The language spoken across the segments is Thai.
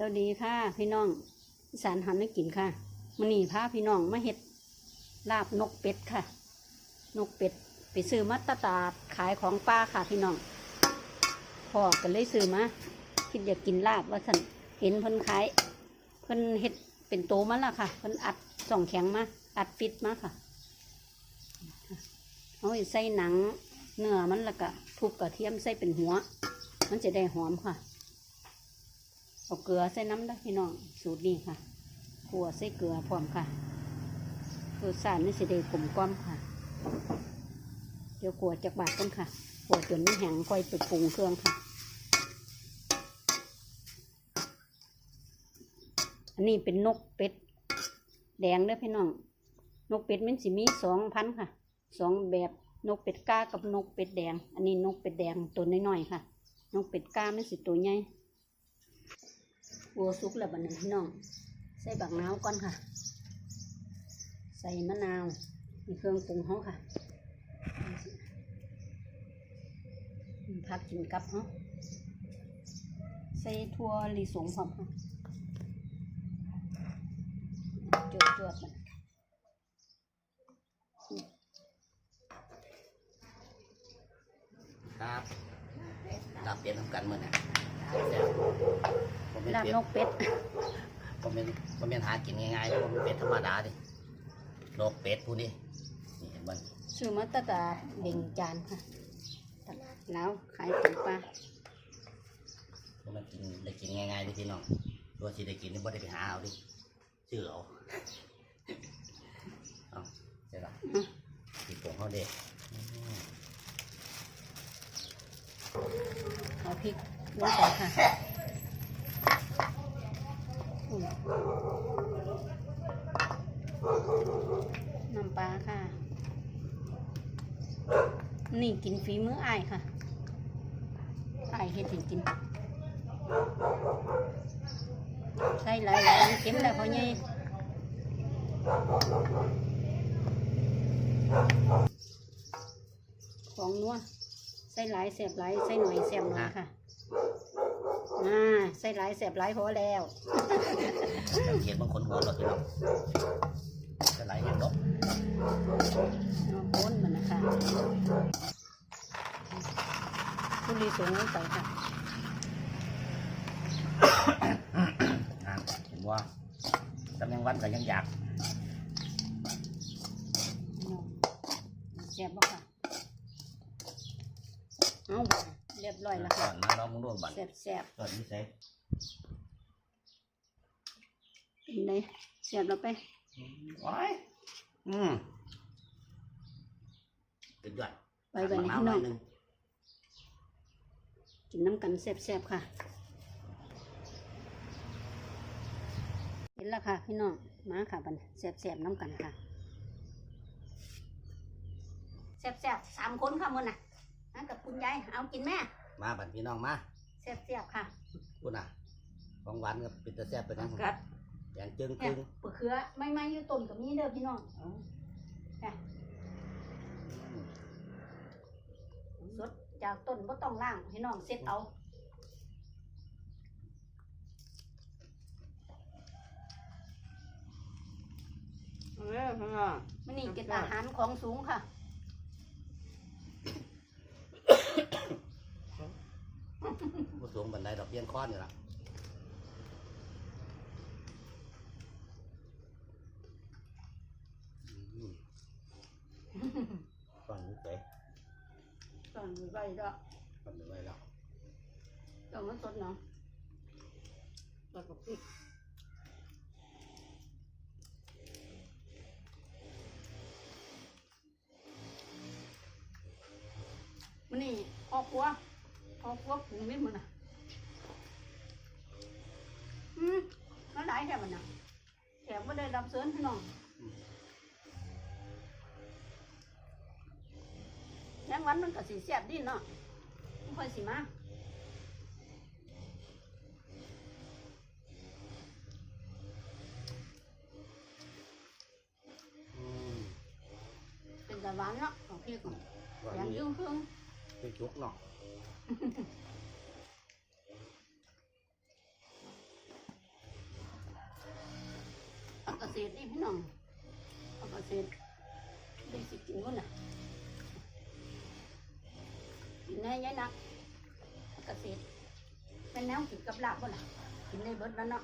สวัสดีค่ะ พี่น้องอีสารหันไม่กินค่ะมันนี่พาพี่น้องมาเห็ดลาบนกเป็ดค่ะ นกเป็ดไปซื้อมาตตาดขายของป้าค่ะพี่น้องพอก็เลยซื้อมาคิดอยากกินลาบว่าสันเห็นเพิ่นขายเพิ่นเห็ดเป็นโตมาล้วค่ะเพิ่นอัดส่องแข็งมาอัดฟิตมาค่ะเอาไปใส่หนังเนื้อมันล้วก็ทุบกระเทียมใส่เป็นหัว มันจะได้หอมค่ะ เอาเกลือใส่น้ำได้พี่น้องสูตรนี้ค่ะขัวใส่เกลือพร้อมค่ะรสชาตินี่สิได้กลมกล่อมค่ะ เดี๋ยวขัวจากบาทกันค่ะขัวจนมันแห้งค่อยไปปรุงเครื่องค่ะ อันนี้เป็นนกเป็ด แดงเด้อพี่น้อง นกเป็ดมันสิมีสองพันค่ะสองแบบนกเป็ดก้ากับนกเป็ดแดง อันนี้นกเป็ดแดงตัวน้อยๆค่ะ นกเป็ดก้ามันสิตัวใหญ่ วัวสุกแล้วบัดนี้พี่น้อง ใส่บักนาวก่อนค่ะ ใส่มะนาวมีเครื่องปรุงเขาค่ะพักกินกับเขาใส่ทั่วลิสงพร้อมค่ะจวดจวดมันครับลาบเป็ดทำกันเมื่อน่ะแซ่บๆผมเป็น ลาบเป็ดนกเป็ดผมเป็นผมเป็นหากินง่ายๆผมเป็นเป็ดธรรมดาดิโลกเป็ดผู้นี้นี่เห็นมันซื้อมาตะกาเบ่งจานค่ะตลาดแล้วขายเป็นปลาผมมันกินได้กินง่ายๆดิพี่น้องตัวที่ได้กินนี่บ่ได้ไปหาเอาดิชื่อเอาเอาเสร็จละที่ผมเขาเด็กเอาพริก ลงไปค่ะน้ำปลาค่ะ นี่กินฝีมืออายค่ะอายเฮ็ดให้กินใช่หลายๆมันเค็มแล้วพอไงของนัวใส่หลายเสียบหลายใส่หน่อยเสียบหน่อยค่ะ อ่าใส่หลายเสียบหลายพอแล้วเห็นบางคนหัวเราะพี่น้องจะไหลเห็นนกเอาโคนมันนะคะทุลีสูงลงไปค่ะอะเห็นว่าตำยังวันก็ยังอยาก เสียบบ่ค่ะเอาบ่เรียบร้อยแล้วก่ค่ะอนมาลองมึงดูบัตรเสียบเสียบก่อนนี่ใส่เป็นไงเสียบเราไปว้ายอืมสุดยอดไปแบบนี้มะพี่น้องหยหงกินน้ำกันเสียบๆค่ะ เห็นแล้วค่ะพี่น้องมาค่ะบัดนเสียบๆน้ำกันค่ะเสียบๆสามคนค่ะมือน่ะ นะกับคุณยายเอากินแม่มาบัตรพี่น้องมาเสียบๆค่ะคุณอะ ของหวานกับปิดตาแซ่บไปนะกัดแดงจึงเนี่จึยงปะเขือไม่ไม่อยู่ต้นกับนี้เด้อพี่น้องค่ะสดจากต้นบ่ต้องล่างพี่น้องเซ็ตเอาเออพี่น้องมันนี่เป็นอาหารของสูงค่ะ ผสมบันไดดอกเบี้ยนค้อนอยู่ละอืมก่อนนี้เตะตอนใบดอกก่อนนี้ไว้แล้วดอกมันสดเนาะแล้วก็พริกมันนี่พ่อครัว พ่อครัวปรุงนิดมันน่ะอืมมันหลายแถบมันน่ะแถบไม่ได้รับเสริญพี่น้องยังวันมันก็สีเสียบดีเนาะไม่ค่อยสิมาอืมเป็นตะหวานเนาะของพี่ก่อนก่อนอย่างนี้ยุ่งเครื่องเป็นจุกเนาะ ษตรนี่พี่น้องผักเกษตรได้สิกินคนน่ะกินได้ยัยนักผักเกษตรเป็นแนวกินกับลาบบ่ล่ะกินได้เบิดแล้วเนาะ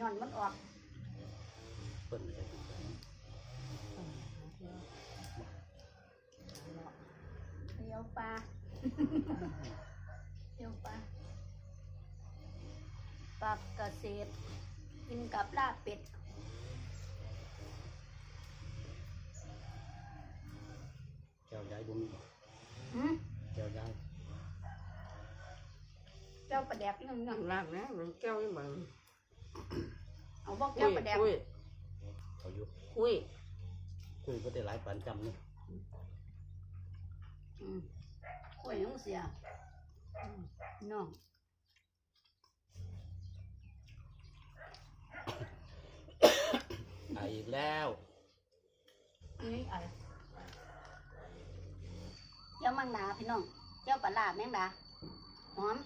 ย้อนมันออกเปิ้นเลยเลี้ยวปลา เลี้ยวปลาผักเกษตรกินกับลาบเป็ดแก้วย้ายบ่มีบ่หืมแก้วย้ายเจ้าประแดกนึงนั่ยังงลากนะมันแก้วยังบังเอาบอกคุเจ้ายประแดกคุยเขาอยู่คุยคุยบ่ได้หลายปานจำนี่อืม ข่อยยังเสียอืมน้องไออีกแล้วนี่อะไรเจ้ามังดาพี่น้อง เจ้าปลาลาแมงดาหอม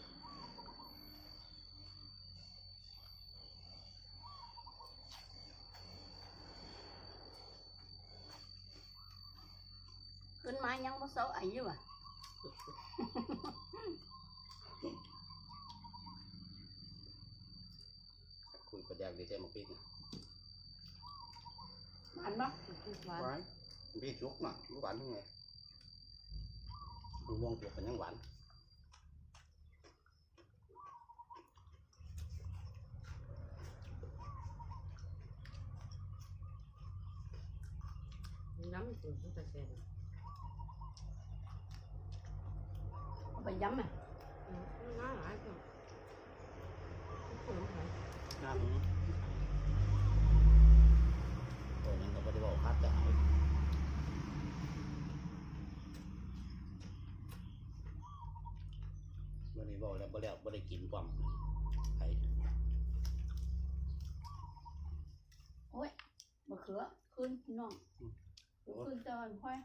ขึ้นมายังบ่เซาไออยู่อะ คุยประแดกดีแท้มาปีกนะมันบ่หวานหวานปีกจุกน่ะหวานยังไงมะม่วงเปียกกันยังหวานน้ำตุ๋นตั้งแต่เสร็จเอาไปย้ำอะน้ำหลายจังขนมหายน้ำนี้โอ้ยนั่นก็บ่ได้บอกคัดแต่เอาบ่ได้บอกแล้วบ่แล้วบ่ได้กินความไผโอ้ยมะเขือขึ้นพี่น้องขึ้นจอนค่อย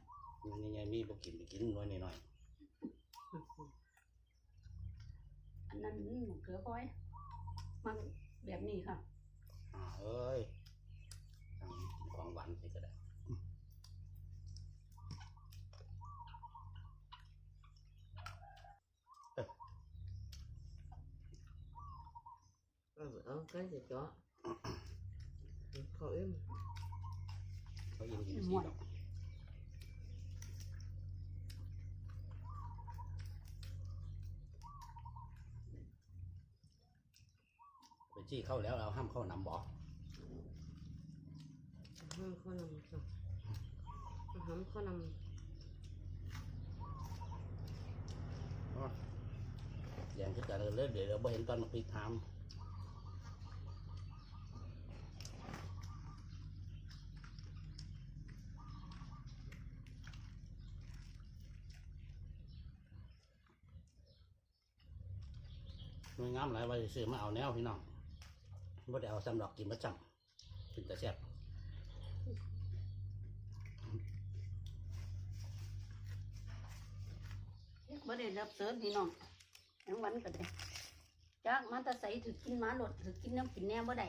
นี่ไงมีบ่กินไปกินน้อยหน่อยอั นนั้นมะเขือค่อย มันแบบนี้ค่ะๆอ่าเอ้ยทางนี้กินของหวานไปก็ได้เออเอา cái gì đó khẩu im เขายินกินสีดอกไป จี้เข้าแล้วเราห้ามเข้านำบอกห้ามข้อนำจ้ะห้ามข้อนอย่างที่กันเลยเดี๋ยวเราไ่เห็นตอนมาพลิกทำหน่วยงามหลายว่าจะซื้อมาเอาแนวพี่น้อง บ่ได้เอาสำหรับกินประจำกินแต่แซ่บบ่ได้รับเสริญพี่น้องทั้งวันก็ได้จากมันตะใสถือกินหมาหลดถือกินน้ำกินแหน่บ่ได้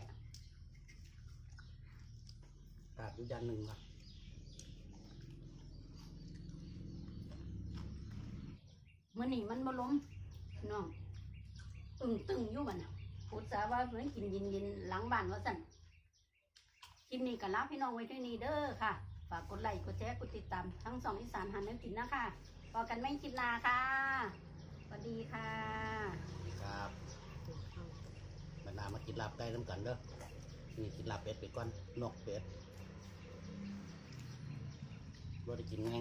ขาดอยู่อย่างหนึ่งครับมื้อนี้มันบ่ล้มพี่น้องตึงตึงอยู่บัดน่ะ พูดจาว่าเหมือนกินยินยินหลังบ้านว่าสั่นคลิปนี้ก็ลาพี่น้องไว้ด้วยนี้เด้อค่ะ ฝากกดไลค์กดแชร์กดติดตามทั้งสองอีสานหันน้ำกินนะคะพอกันไม่คลิปหนาค่ะสวัสดีค่ะครับำบรรดามากินลาบไก่น้ำกันเด้อนี่กินลาบเป็ดไปก่อนนกเป็ดบ่ได้กินง่าย